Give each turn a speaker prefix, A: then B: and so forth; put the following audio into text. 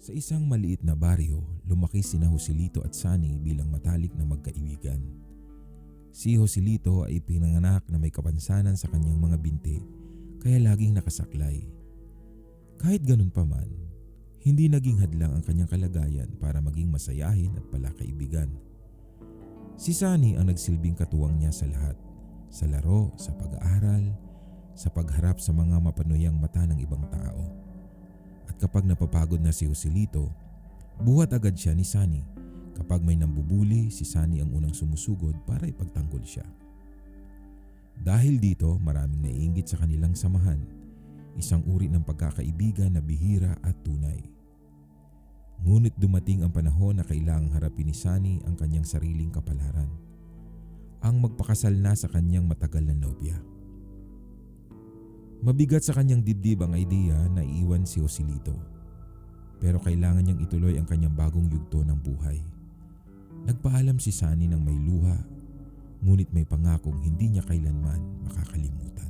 A: Sa isang maliit na baryo, lumaki sina Joselito at Sunny bilang matalik na magkaibigan. Si Joselito ay pinanganak na may kapansanan sa kanyang mga binti kaya laging nakasaklay. Kahit ganun pa man, hindi naging hadlang ang kanyang kalagayan para maging masayahin at palakaibigan. Si Sunny ang nagsilbing katuwang niya sa lahat, sa laro, sa pag-aaral, sa pagharap sa mga mapanuyang mata ng ibang tao. Kapag napapagod na si Joselito, buhat agad siya ni Sunny. Kapag may nambubuli, si Sunny ang unang sumusugod para ipagtanggol siya. Dahil dito, maraming naiinggit sa kanilang samahan. Isang uri ng pagkakaibigan na bihira at tunay. Ngunit dumating ang panahon na kailangang harapin ni Sunny ang kanyang sariling kapalaran. Ang magpakasal na sa kanyang matagal na nobya. Mabigat sa kanyang dibdib ang idea na iiwan si Joselito. Pero kailangan niyang ituloy ang kanyang bagong yugto ng buhay. Nagpaalam si Sunny ng may luha, ngunit may pangakong hindi niya kailanman makakalimutan.